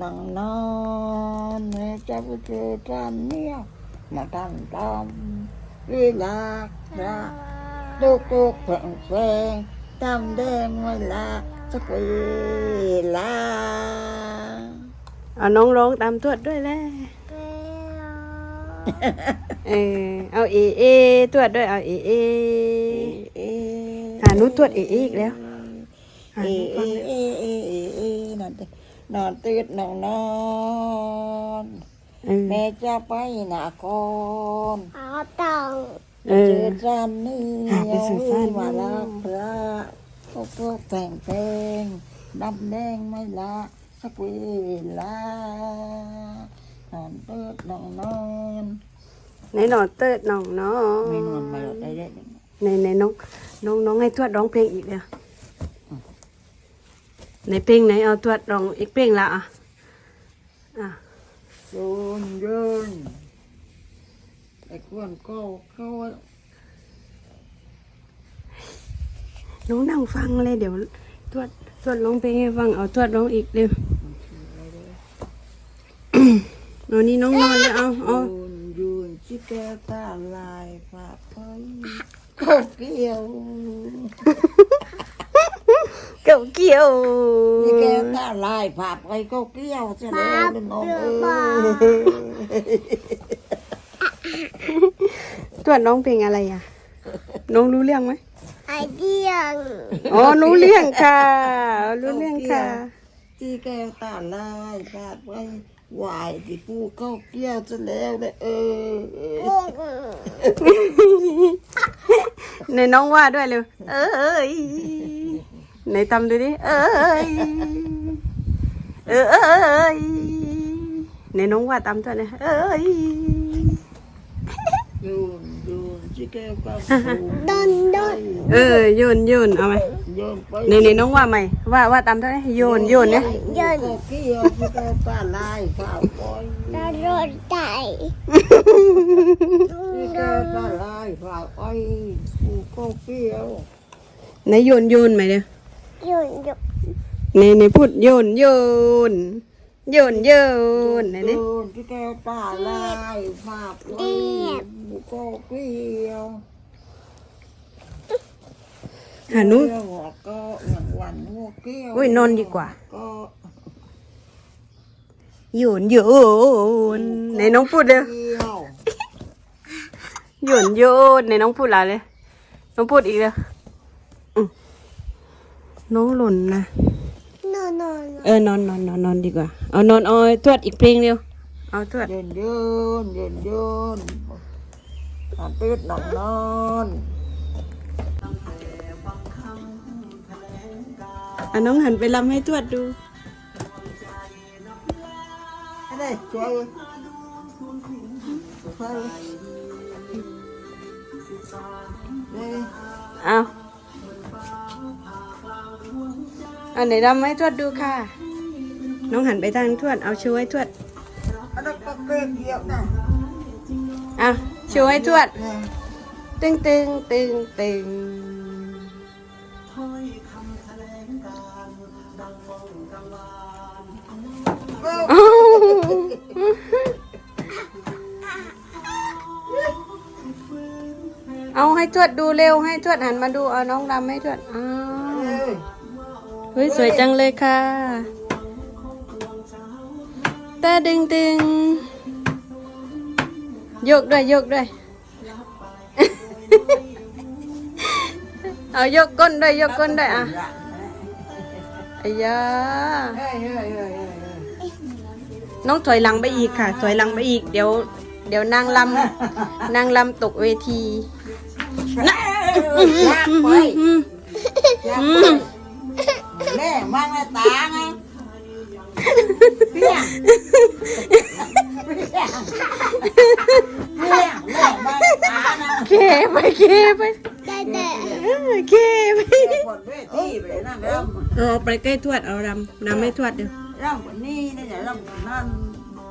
นังนอนแม่จะไปเจอจานเนี่ยมาทำตามเวลาละตุกตุกแผงแผงตำแดงเวลาสักเวลาเอาน้องร้องตามทวดด้วยแหละเออเอาเอเอทวดด้วยเอาเอเอเอ๊ะหานุทวดเอเออีกแล้วหาเอ๊ะนุฟังเอ๊ะเลยเอ๊ะเอ๊ะเอ๊ะ นอนตื่นนอนตื่นนอนนอนเออแม่จะไปนาครเอาตังเอเจออ จานนี่หาไปสู่สารมาลาพระพวกพวกแต่งเพลงดำแดงไม่ละสักเวลานอนเติดนอนนอนในนอนเติดน้องน้องไม่นอนมาหรอกได้ได้ในในน้องน้องน้องให้ทวดร้องเพลงอีกแล้ว ในเพลงไหนเอาทวดร้องอีกเพลงละอะอะโยนโยนไอ้กวนก็เขาน้องนั่งฟังเลยเดี๋ยวทวดทวดร้องเพลงให้ฟังเอาทวดร้องอีกเร็วเอานี่น้องนอนเลยเอาโยเอานโยนชิแกวตาลายฝาไปก็เกี่ยว เกี่ยวเกี่ยวชิแกวตาลายฝาไปก็เกี่ยวเสียแล้วน้องเอ้ยทวดร้องเพลงอะไรอะ น้องรู้เรื่องไหมไอเดียงอ๋อรู้เรื่องค่ะรู้เรื่องค่ะที่แก้วตาลายพาดไว้ไหวายที่ปูเข้าเกี้ยวจะแล้วเลยเออเออในน้องว่าด้วยเร็วเอ้ ยในทำดูดิ เอ้ย เอ้ยในน้องว่าตามทวดเลยเอ้ยโยนโยนที่แก้วก็ปูดนดนเออโยนโยนเอาไหมโยนไปในในน้องว่าไหมว่าว่าตามทวดโยนโยนเนี่ยยนก็เกี้ยวที่แก้วตาลายฝาไปดนรถไตที่แก้วตาลายฝาไปปูเข้าเกี้ยวในโยนโยนไหมเด้ อยนยนในในพูดโยนโยนโยนโยนไหนโยนี่นที่แก้วตาลายฝาไปปูเข้าเกี้ยวหานุเกี้ยวก็หวันหวันหัวเกี้ยวอุ้ยนอนดีกว่าก็โยนโยนในน้องพูดเร็วเกี้ยวโยนโยนในน้องพูดอะไรเลยน้องพูดอีกเลยอืม น้องหล่นนะนอนนอนเออนอนนอนนอนนอนดีกว่า เอานอนเอาทวดอีกเพลงเดียวเอาทวดเยินเยินเยินเยินนอนตืดนอนนอนเอาน้องหันไปลำให้ทวดดูอะไรช่วยช่วยเอ้ยเอา อันไหนลำให้ทวดดูค่ะ น้องหันไปทางทวด เอาช่วยทวดอันนั้นก็เกลียวเกี่ยวนะเอาช่วยทวดเนี่ยตึงตึงตึงตึงเอ้าอ้าวเอาให้ทวดดูเร็วให้ทวดหันมาดูเอาน้องดำให้ทวดอ้าวเอ้ย เฮ้ยสวยจังเลยค่ะ ตาดึงดึงโยกด้วยโยกด้วย เอายกก้นด้วยยกก้นด้วยอะไอ้ยาเฮ้ยเฮ้ยเฮ้ยเฮ้ยน้องถอยหลังไปอีกค่ะ ถอยหลังไปอีก เดี๋ยว เดี๋ยวนางลำนางลำตกเวทีอยากไปอืมอยากไปแม่มังตาไงเปี้ยงเปี้ยงเปี้ยงแม่มังตานะเคไปเคไปแต่แต่เออเคไปหมดเวทีไปนั่งรำเอาไปใกล้ทวดเอารำรำให้ทวดเดี๋ยวรำวันนี้นี่จะรำวันนั้น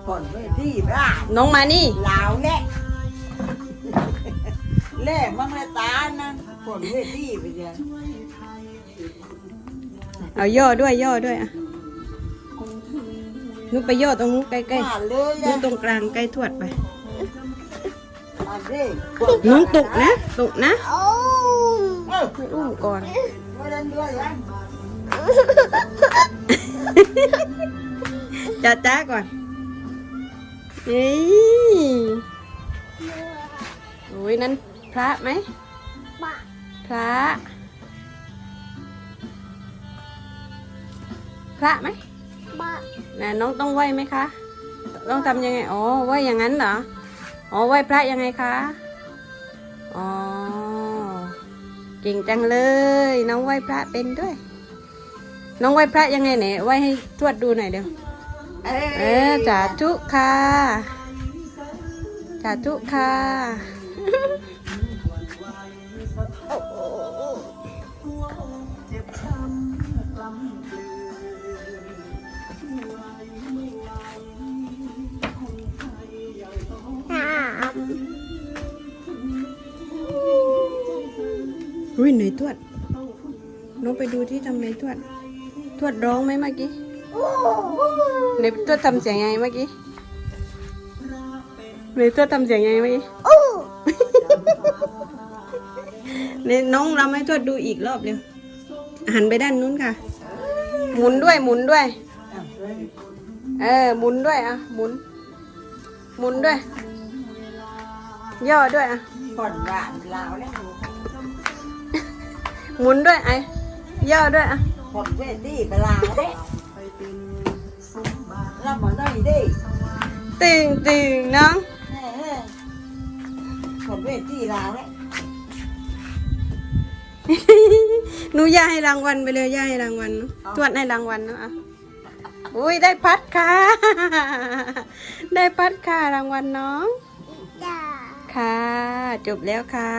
ผลเวทีบ้าน้องมานี่ลาวแหละแล่มังละตานะผลเวทีไปจ้ะ เอาย่อด้วยย่อด้วยอะนุไปย่อตรงนู้นใกล้มาเลยๆนู้นตรงกลางใกล้ทวดไปมาดินู้นตกนะ ตกนะโอ้เออให้อุ้มก่อนมาเล่นด้วยยังจ้าจ้าก่อนนี่โอ้ยนั่นพระไหมบะพระ พระไหมบะนะน้องต้องไหวไหมคะ ต้องทำยังไง อ๋อ ไหวอย่างนั้นเหรอ อ๋อ ไหวพระยังไงคะ อ๋อ เก่งจังเลย น้องไหวพระเป็นด้วย น้องไหวพระยังไงเนี่ยไหวให้ทวดดูหน่อยเดี๋ยวเอเออสาธุค่ะสาธุค่ะสาม อุ้ยไหนทวดน้องไปดูที่ทำไหนทวด ทวดร้องไหมเมื่อกี้โอ้ไหนทวดทำเสียงยังไงเมื่อกี้ไหนทวดทำเสียงยังไงเมื่อกี้โอ้ไหนน้องรำให้ทวดดูอีกรอบเร็วหันไปด้านนู้นค่ะ หมุนด้วยหมุนด้วย เออหมุนด้วยอะหมุน หมุนด้วย ย่อด้วยอะผ่อนหวานลาวแล้ว หมุนด้วยไอ้ย่อด้วยอะผ่อนเวทีไปลาวเด้รับมาได้ดิตึงตึงน้องเออผ่อนเวทีลาวแล้วหนูย่าให้รางวัลไปเลยย่าให้รางวัลเนอะทวดให้รางวัลเนอะอะอุ้ยได้พัดค่ะ ได้พัดค่ะรางวัลน้องจ้าค่ะ จบแล้วค่ะ